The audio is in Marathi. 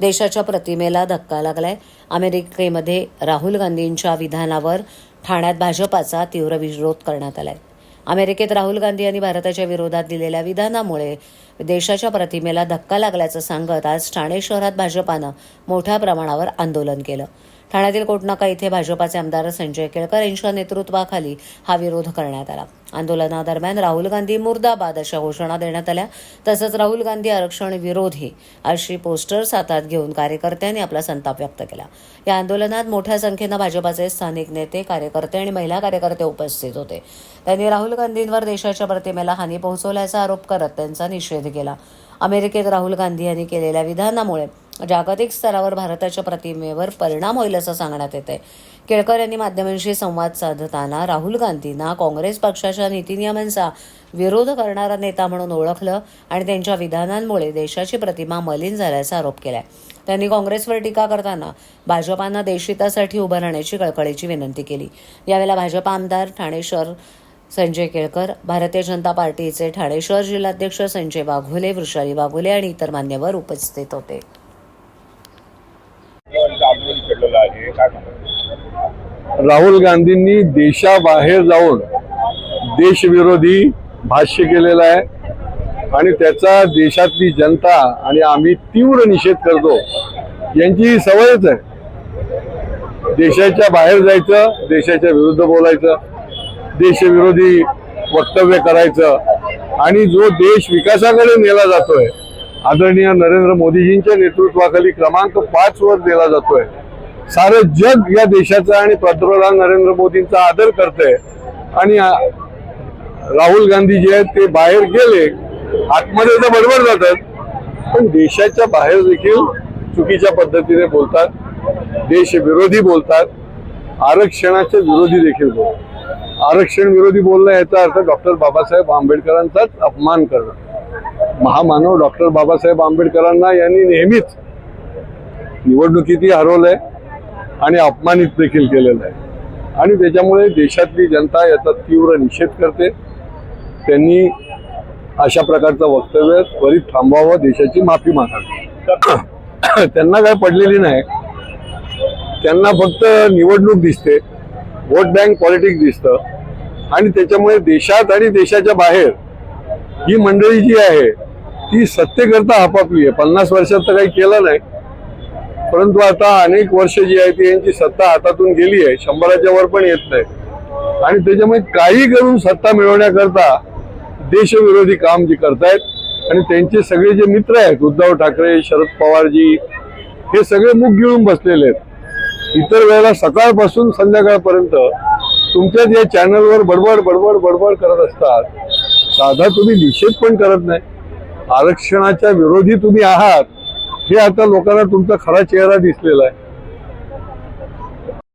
देशाच्या प्रतिमेला धक्का लागलाय. अमेरिकेमध्ये राहुल गांधींच्या विधानावर ठाण्यात भाजपाचा तीव्र विरोध करण्यात आलाय. अमेरिकेत राहुल गांधी यांनी भारताच्या विरोधात दिलेल्या विधानामुळे देशाच्या प्रतिमेला धक्का लागल्याचं सांगत आज ठाणे शहरात भाजपानं मोठ्या प्रमाणावर आंदोलन केलं. ठाण्यातील कोटनाका इथे भाजपाचे आमदार संजय केळकर यांच्या नेतृत्वाखाली हा विरोध करण्यात आला. आंदोलनादरम्यान राहुल गांधी मुर्दाबाद अशा घोषणा देण्यात आल्या. तसंच राहुल गांधी आरक्षण विरोधी अशी पोस्टर्स हातात घेऊन कार्यकर्त्यांनी आपला संताप व्यक्त केला. या आंदोलनात मोठ्या संख्येनं भाजपाचे स्थानिक नेते कार्यकर्ते आणि महिला कार्यकर्ते उपस्थित होते. त्यांनी राहुल गांधींवर देशाच्या प्रतिमेला हानी पोहोचवल्याचा आरोप करत त्यांचा निषेध केला अमेरिकेत राहुल गांधी यांनी केलेल्या विधानामुळे जागतिक स्तरावर भारताच्या प्रतिमेवर परिणाम होईल असं सांगण्यात येत आहे केळकर यांनी माध्यमांशी संवाद साधताना राहुल गांधींना काँग्रेस पक्षाच्या नीतीनियमांचा विरोध करणारा नेता म्हणून ओळखलं आणि त्यांच्या विधानांमुळे देशाची प्रतिमा मलिन झाल्याचा आरोप केलाय. त्यांनी काँग्रेसवर टीका करताना भाजपानं देशहितासाठी उभं राहण्याची कळकळीची विनंती केली. यावेळेला भाजपा आमदार ठाणे शहर संजय केळकर भारतीय जनता पार्टीचे ठाणे शहर जिल्हाध्यक्ष संजय वाघोले वृषाली वाघोले आणि इतर मान्यवर उपस्थित होते. राहुल गांधींनी देशाबाहेर जाऊन देशविरोधी भाष्य केलेलं आहे आणि त्याचा देशातली जनता आणि आम्ही तीव्र निषेध करतो यांची ही सवयच आहे. देशाच्या बाहेर जायचं देशाच्या विरुद्ध बोलायचं. देशविरोधी वक्तव्य करायचं आणि जो देश विकासाकडे नेला जातोय आदरणीय नरेंद्र मोदीजींच्या नेतृत्वाखाली क्रमांक पाच वर नेला जातोय. सारं जग या देशाचा आणि पंतप्रधान नरेंद्र मोदींचा आदर करतंय. आणि राहुल गांधी जे आहेत ते बाहेर गेले आतमध्ये तर बरोबर जातात पण देशाच्या बाहेर देखील चुकीच्या पद्धतीने बोलतात देशविरोधी बोलतात आरक्षणाच्या विरोधी देखील बोलतात. आरक्षण विरोधी बोलणं याचा अर्थ डॉक्टर बाबासाहेब आंबेडकरांचाच अपमान करणं. महामानव डॉक्टर बाबासाहेब आंबेडकरांना यांनी नेहमीच निवडणुकीतही हरवलंय आणि अपमानित देखील केलेलं आहे आणि त्याच्यामुळे देशातली जनता याचा तीव्र निषेध करते. त्यांनी अशा प्रकारचं वक्तव्य त्वरित थांबवावं देशाची माफी मागावी. त्यांना काय पडलेली नाही. त्यांना फक्त निवडणूक दिसते वोट बँक पॉलिटिक्स दिसतं. आणि त्याच्यामुळे देशात आणि देशाच्या बाहेर ही मंडळी जी आहे ती सत्तेकरता आपापली आहे. पन्नास वर्षात तर काही केलं नाही. परंतु आता अनेक वर्ष जी आहे ती यांची सत्ता हातातून गेली आहे. शंभराच्या वर पण येत नाही. आणि त्याच्यामुळे काही करून सत्ता मिळवण्याकरता देशविरोधी काम जे करतायत आणि त्यांचे सगळे जे मित्र आहेत उद्धव ठाकरे शरद पवारजी हे सगळे मुख गिळून बसलेले आहेत. इतर वेळेला सकाळपासून संध्याकाळपर्यंत तुमच्याच या चॅनलवर बडबड बडबड बडबड करत असतात. साधा तुम्ही निषेध पण करत नाही. आरक्षणाच्या विरोधी तुम्ही आहात. हे आता लोकांना तुमचा खरा चेहरा दिसलेला आहे.